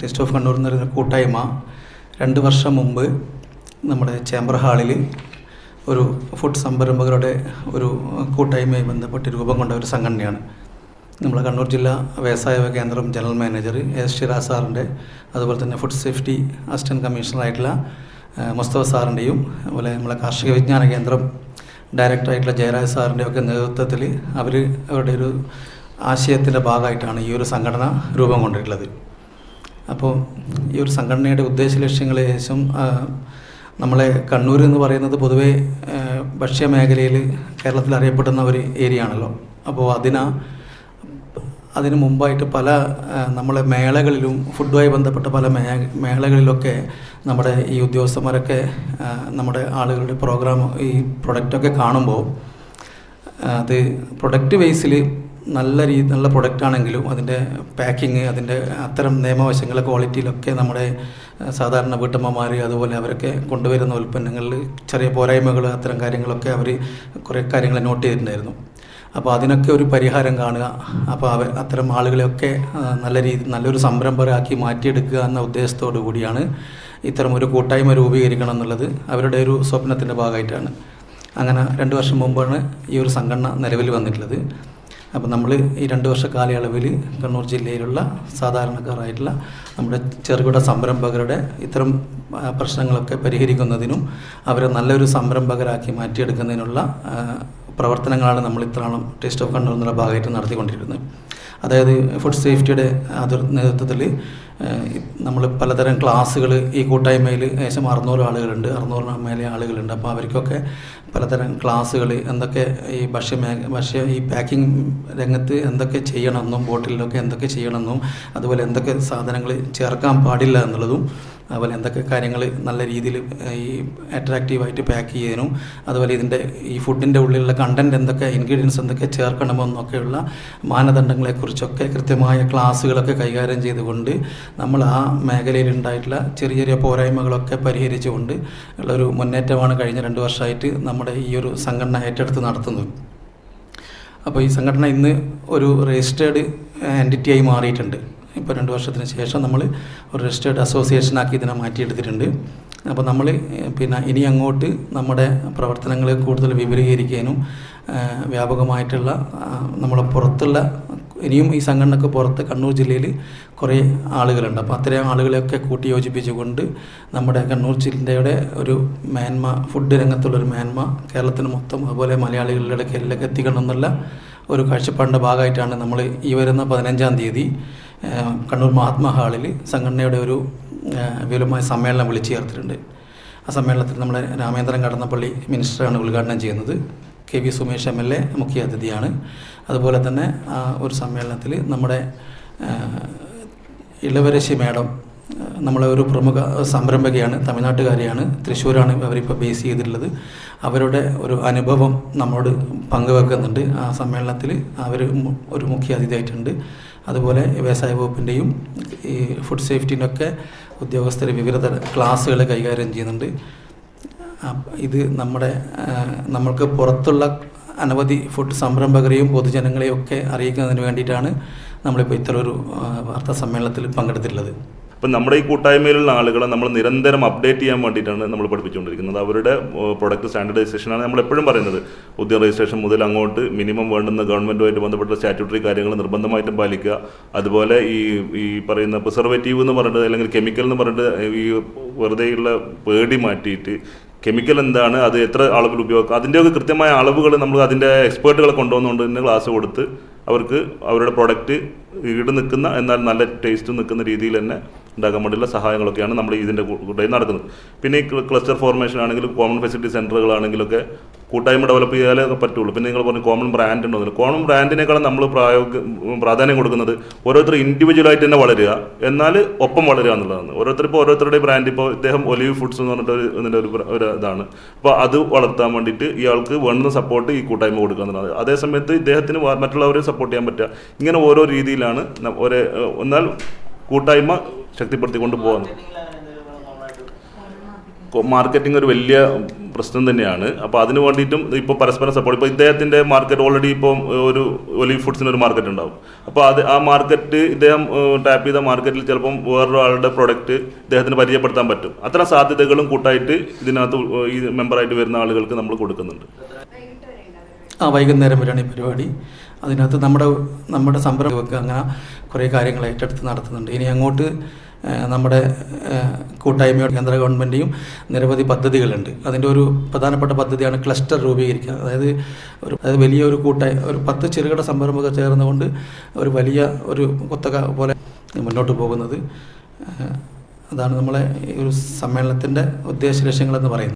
Taste of Kannur എന്ന് പറയുന്ന കൂട്ടായ്മ രണ്ട് വർഷം മുമ്പ് നമ്മുടെ ചേംബർ ഹാളിൽ ഒരു ഫുഡ് സംരംഭകരുടെ ഒരു കൂട്ടായ്മയുമായി ബന്ധപ്പെട്ട് രൂപം കൊണ്ട ഒരു സംഘടനയാണ്. നമ്മളെ കണ്ണൂർ ജില്ലാ വ്യവസായ കേന്ദ്രം ജനറൽ മാനേജർ എസ് ഷിറാസ് സാറിന്റെ അതുപോലെ തന്നെ ഫുഡ് സേഫ്റ്റി അസിസ്റ്റന്റ് കമ്മീഷണറായിട്ടുള്ള മുസ്തഫ സാറിന്റെയും അതുപോലെ നമ്മളെ കാർഷിക വിജ്ഞാന കേന്ദ്രം ഡയറക്ടറായിട്ടുള്ള ജയരാജ് സാറിന്റെ ഒക്കെ നേതൃത്വത്തിൽ അവർ അവരുടെ ഒരു ആശയത്തിന്റെ ഭാഗമായിട്ടാണ് ഈ ഒരു സംഘടന രൂപം കൊണ്ടിട്ടുള്ളത്. അപ്പോൾ ഈ ഒരു സംഘടനയുടെ ഉദ്ദേശ ലക്ഷ്യങ്ങൾ ഏകദേശം നമ്മളെ കണ്ണൂർ എന്ന് പറയുന്നത് പൊതുവേ ഭക്ഷ്യമേഖലയിൽ കേരളത്തിൽ അറിയപ്പെടുന്ന ഒരു ഏരിയ ആണല്ലോ. അപ്പോൾ അതിനാ അതിന് മുമ്പായിട്ട് പല നമ്മളെ മേളകളിലും ഫുഡുമായി ബന്ധപ്പെട്ട പല മേ മേളകളിലൊക്കെ നമ്മുടെ ഈ ഉദ്യോഗസ്ഥന്മാരൊക്കെ നമ്മുടെ ആളുകളുടെ പ്രോഗ്രാം ഈ പ്രൊഡക്റ്റൊക്കെ കാണുമ്പോൾ അത് പ്രൊഡക്റ്റ് ബേസിൽ നല്ല രീതി നല്ല പ്രൊഡക്റ്റ് ആണെങ്കിലും അതിന്റെ പാക്കിങ് അതിന്റെ അത്തരം നിയമവശങ്ങളെ ക്വാളിറ്റിയിലൊക്കെ നമ്മുടെ സാധാരണ വീട്ടമ്മമാർ അതുപോലെ അവരൊക്കെ കൊണ്ടുവരുന്ന ഉൽപ്പന്നങ്ങളിൽ ചെറിയ പോരായ്മകൾ അത്തരം കാര്യങ്ങളൊക്കെ അവർ കുറേ കാര്യങ്ങൾ നോട്ട് ചെയ്തിട്ടുണ്ടായിരുന്നു. അപ്പോൾ അതിനൊക്കെ ഒരു പരിഹാരം കാണുക. അപ്പോൾ അവ അത്തരം ആളുകളെയൊക്കെ നല്ല രീതി നല്ലൊരു സംരംഭരാക്കി മാറ്റിയെടുക്കുക എന്ന ഉദ്ദേശത്തോടു കൂടിയാണ് ഇത്തരം ഒരു കൂട്ടായ്മ രൂപീകരിക്കണം എന്നുള്ളത് അവരുടെ ഒരു സ്വപ്നത്തിന്റെ ഭാഗമായിട്ടാണ്. അങ്ങനെ രണ്ട് വർഷം മുമ്പാണ് ഈ ഒരു സംഘടന നിലവിൽ വന്നിട്ടുള്ളത്. അപ്പോൾ നമ്മൾ ഈ രണ്ട് വർഷ കാലയളവിൽ കണ്ണൂർ ജില്ലയിലുള്ള സാധാരണക്കാരായിട്ടുള്ള നമ്മുടെ ചെറുകിട സംരംഭകരുടെ ഇത്തരം പ്രശ്നങ്ങളൊക്കെ പരിഹരിക്കുന്നതിനും അവരെ നല്ലൊരു സംരംഭകരാക്കി മാറ്റിയെടുക്കുന്നതിനുള്ള പ്രവർത്തനങ്ങളാണ് നമ്മൾ ഇത്രാണം ടേസ്റ്റ് ഓഫ് കണ്ണൂർ എന്നുള്ള ഭാഗമായിട്ട് നടത്തിക്കൊണ്ടിരിക്കുന്നത് അതായത് ഫുഡ് സേഫ്റ്റിയുടെ അതിർ നേതൃത്വത്തിൽ നമ്മൾ പലതരം ക്ലാസ്സുകൾ ഈ കൂട്ടായ്മയിൽ ഏകദേശം അറുന്നൂറ് ആളുകളുണ്ട് അറുന്നൂറിന് മേലെ ആളുകളുണ്ട്. അപ്പോൾ അവർക്കൊക്കെ പലതരം ക്ലാസ്സുകൾ എന്തൊക്കെ ഈ ഭക്ഷ്യ ഭക്ഷ്യ ഈ പാക്കിംഗ് രംഗത്ത് എന്തൊക്കെ ചെയ്യണമെന്നും ബോട്ടിലൊക്കെ എന്തൊക്കെ ചെയ്യണമെന്നും അതുപോലെ എന്തൊക്കെ സാധനങ്ങൾ ചേർക്കാൻ പാടില്ല എന്നുള്ളതും അതുപോലെ എന്തൊക്കെ കാര്യങ്ങൾ നല്ല രീതിയിൽ ഈ അട്രാക്റ്റീവായിട്ട് പാക്ക് ചെയ്യാനും അതുപോലെ ഇതിന്റെ ഈ ഫുഡിന്റെ ഉള്ളിലുള്ള കണ്ടന്റ് എന്തൊക്കെ ഇൻഗ്രീഡിയൻസ് എന്തൊക്കെ ചേർക്കണമെന്നൊക്കെയുള്ള മാനദണ്ഡങ്ങളെക്കുറിച്ചൊക്കെ കൃത്യമായ ക്ലാസ്സുകളൊക്കെ കൈകാര്യം ചെയ്തുകൊണ്ട് നമ്മൾ ആ മേഖലയിൽ ഉണ്ടായിട്ടുള്ള ചെറിയ ചെറിയ പോരായ്മകളൊക്കെ പരിഹരിച്ചുകൊണ്ട് ഉള്ളൊരു മുന്നേറ്റമാണ് കഴിഞ്ഞ രണ്ട് വർഷമായിട്ട് നമ്മുടെ ഈ ഒരു സംഘടന ഏറ്റെടുത്ത് നടത്തുന്നത്. അപ്പോൾ ഈ സംഘടന ഇന്ന് ഒരു രജിസ്റ്റേർഡ് ആന്റിറ്റിയായി മാറിയിട്ടുണ്ട്. ഇപ്പോൾ രണ്ട് വർഷത്തിന് ശേഷം നമ്മൾ ഒരു രജിസ്റ്റേർഡ് അസോസിയേഷനാക്കി ഇതിനെ മാറ്റിയെടുത്തിട്ടുണ്ട്. അപ്പോൾ നമ്മൾ പിന്നെ ഇനി അങ്ങോട്ട് നമ്മുടെ പ്രവർത്തനങ്ങളെ കൂടുതൽ വിപുലീകരിക്കാനും വ്യാപകമായിട്ടുള്ള നമ്മളെ പുറത്തുള്ള ഇനിയും ഈ സംഘടനക്ക് പുറത്ത് കണ്ണൂർ ജില്ലയിൽ കുറേ ആളുകളുണ്ട്. അപ്പോൾ അത്രയും ആളുകളെയൊക്കെ കൂട്ടി യോജിപ്പിച്ചുകൊണ്ട് നമ്മുടെ കണ്ണൂർ ജില്ലയുടെ ഒരു മേന്മ ഫുഡ് രംഗത്തുള്ളൊരു മേന്മ കേരളത്തിന് മൊത്തം അതുപോലെ മലയാളികളുടെ ഇടയ്ക്ക് എത്തിക്കണം എന്നുള്ള ഒരു കാഴ്ചപ്പാടിന്റെ ഭാഗമായിട്ടാണ് നമ്മൾ ഈ വരുന്ന പതിനഞ്ചാം തീയതി കണ്ണൂർ മഹാത്മാ ഹാളിൽ സംഘടനയുടെ ഒരു വിപുലമായ സമ്മേളനം വിളിച്ചു ചേർത്തിട്ടുണ്ട്. ആ സമ്മേളനത്തിൽ നമ്മുടെ രാമേന്ദ്രൻ കടന്നപ്പള്ളി മിനിസ്റ്ററാണ് ഉദ്ഘാടനം ചെയ്യുന്നത്. K V Sumesh M L A മുഖ്യ അതിഥിയാണ്. അതുപോലെ തന്നെ ആ ഒരു സമ്മേളനത്തിൽ നമ്മുടെ ഇളവരശി മേഡം നമ്മളെ ഒരു പ്രമുഖ സംരംഭകയാണ് തമിഴ്നാട്ടുകാരിയാണ് തൃശ്ശൂരാണ് അവരിപ്പോൾ ബേസ് ചെയ്തിട്ടുള്ളത്. അവരുടെ ഒരു അനുഭവം നമ്മോട് പങ്കുവെക്കുന്നുണ്ട്. ആ സമ്മേളനത്തിൽ അവർ ഒരു മുഖ്യ അതിഥിയായിട്ടുണ്ട്. അതുപോലെ വ്യവസായ വകുപ്പിന്റെയും ഈ ഫുഡ് സേഫ്റ്റിനൊക്കെ ഉദ്യോഗസ്ഥർ വിവിധ ക്ലാസ്സുകൾ കൈകാര്യം ചെയ്യുന്നുണ്ട്. ഇത് നമ്മുടെ നമ്മൾക്ക് പുറത്തുള്ള അനവധി ഫുഡ് സംരംഭകരെയും പൊതുജനങ്ങളെയും ഒക്കെ അറിയിക്കുന്നതിന് വേണ്ടിയിട്ടാണ് നമ്മളിപ്പോൾ ഇത്തരം ഒരു വാർത്താ സമ്മേളനത്തിൽ പങ്കെടുത്തിട്ടുള്ളത്. അപ്പം നമ്മുടെ ഈ കൂട്ടായ്മയിലുള്ള ആളുകളെ നമ്മൾ നിരന്തരം അപ്ഡേറ്റ് ചെയ്യാൻ വേണ്ടിയിട്ടാണ് നമ്മൾ പഠിപ്പിച്ചുകൊണ്ടിരിക്കുന്നത്. അവരുടെ പ്രൊഡക്റ്റ് സ്റ്റാൻഡർഡൈസേഷനാണ് നമ്മൾ എപ്പോഴും പറയുന്നത്. പുതിയ രജിസ്ട്രേഷൻ മുതൽ അങ്ങോട്ട് മിനിമം വേണ്ടുന്ന ഗവൺമെന്റുമായിട്ട് ബന്ധപ്പെട്ട സ്റ്റാറ്റ്യൂട്ടറി കാര്യങ്ങൾ നിർബന്ധമായിട്ടും പാലിക്കുക. അതുപോലെ ഈ ഈ പറയുന്ന പ്രിസർവേറ്റീവ് എന്ന് പറഞ്ഞിട്ട് അല്ലെങ്കിൽ കെമിക്കൽ എന്ന് പറഞ്ഞിട്ട് ഈ വെറുതെയുള്ള പേടി മാറ്റിയിട്ട് കെമിക്കൽ എന്താണ് അത് എത്ര അളവിൽ ഉപയോഗിക്കും അതിന്റെയൊക്കെ കൃത്യമായ അളവുകൾ നമ്മൾ അതിന്റെ എക്സ്പേർട്ടുകളെ കൊണ്ടുവന്നുകൊണ്ട് തന്നെ ക്ലാസ് കൊടുത്ത് അവർക്ക് അവരുടെ പ്രൊഡക്റ്റ് ഈട് നിൽക്കുന്ന എന്നാൽ നല്ല ടേസ്റ്റ് നിൽക്കുന്ന രീതിയിൽ തന്നെ ഉണ്ടാക്കാൻ വേണ്ടിയുള്ള സഹായങ്ങളൊക്കെയാണ് നമ്മൾ ഇതിന്റെ കൂട്ടായി നടക്കുന്നത്. പിന്നെ ഈ ക്ലസ്റ്റർ ഫോർമേഷൻ ആണെങ്കിലും കോമൺ ഫെസിലിറ്റി സെന്ററുകളാണെങ്കിലൊക്കെ കൂട്ടായ്മ ഡെവലപ്പ് ചെയ്താലേ പറ്റുള്ളൂ. പിന്നെ നിങ്ങൾ പറഞ്ഞു കോമൺ ബ്രാൻഡ് ഉണ്ടോ കോമൺ ബ്രാൻഡിനേക്കാളും നമ്മൾ പ്രായോഗിക പ്രാധാന്യം കൊടുക്കുന്നത് ഓരോരുത്തർ ഇൻഡിവിജ്വലായിട്ട് തന്നെ വളരുക. എന്നാൽ ഒപ്പം വളരുക എന്നുള്ളതാണ്. ഓരോരുത്തർ ഇപ്പോൾ ഓരോരുത്തരുടെ ബ്രാൻഡ് ഇപ്പോൾ ഇദ്ദേഹം ഒലിവ് ഫുഡ്സ് എന്ന് പറഞ്ഞിട്ട് ഇതിന്റെ ഒരു ഒരു ഇതാണ്. അപ്പോൾ അത് വളർത്താൻ വേണ്ടിയിട്ട് ഇയാൾക്ക് വേണ്ടുന്ന സപ്പോർട്ട് ഈ കൂട്ടായ്മ കൊടുക്കുക എന്നുള്ളത് അതേസമയത്ത് ഇദ്ദേഹത്തിന് മറ്റുള്ളവരെ സപ്പോർട്ട് ചെയ്യാൻ പറ്റുക. ഇങ്ങനെ ഓരോ രീതിയിലാണ് ഒരേ എന്നാൽ കൂട്ടായ്മ ശക്തിപ്പെടുത്തിക്കൊണ്ട് കൊണ്ടുപോകാൻ മാർക്കറ്റിംഗ് ഒരു വലിയ പ്രശ്നം തന്നെയാണ്. അപ്പോൾ അതിന് വേണ്ടിയിട്ടും ഇപ്പോൾ പരസ്പരം സപ്പോർട്ട് ഇപ്പോൾ ഇദ്ദേഹത്തിന്റെ മാർക്കറ്റ് ഓൾറെഡി ഇപ്പോൾ ഒരു ഒലിവ് ഫുഡ്സിന് ഒരു മാർക്കറ്റ് ഉണ്ടാവും. അപ്പോൾ അത് ആ മാർക്കറ്റ് ഇദ്ദേഹം ടാപ്പ് ചെയ്ത മാർക്കറ്റിൽ ചിലപ്പം വേറൊരാളുടെ പ്രൊഡക്റ്റ് ഇദ്ദേഹത്തിന് പരിചയപ്പെടുത്താൻ പറ്റും. അത്ര സാധ്യതകളും കൂട്ടായിട്ട് ഇതിനകത്ത് ഈ മെമ്പറായിട്ട് വരുന്ന ആളുകൾക്ക് നമ്മൾ കൊടുക്കുന്നുണ്ട്. ആ വൈകുന്നേരം വരെയാണ് ഈ പരിപാടി. അതിനകത്ത് നമ്മുടെ നമ്മുടെ സംരംഭമൊക്കെ അങ്ങനെ കുറേ കാര്യങ്ങൾ ഏറ്റെടുത്ത് നടത്തുന്നുണ്ട്. ഇനി അങ്ങോട്ട് നമ്മുടെ കൂട്ടായ്മയുടെ കേന്ദ്ര ഗവൺമെന്റെയും നിരവധി പദ്ധതികളുണ്ട്. അതിന്റെ ഒരു പ്രധാനപ്പെട്ട പദ്ധതിയാണ് ക്ലസ്റ്റർ രൂപീകരിക്കുക. അതായത് ഒരു അതായത് വലിയൊരു കൂട്ടായ ഒരു പത്ത് ചെറുകിട സംരംഭമൊക്കെ ചേർന്നുകൊണ്ട് ഒരു വലിയ ഒരു കുത്തക പോലെ മുന്നോട്ട് പോകുന്നത് അതാണ് നമ്മളെ ഒരു സമ്മേളനത്തിന്റെ ഉദ്ദേശ ലക്ഷ്യങ്ങളെന്ന് പറയുന്നത്.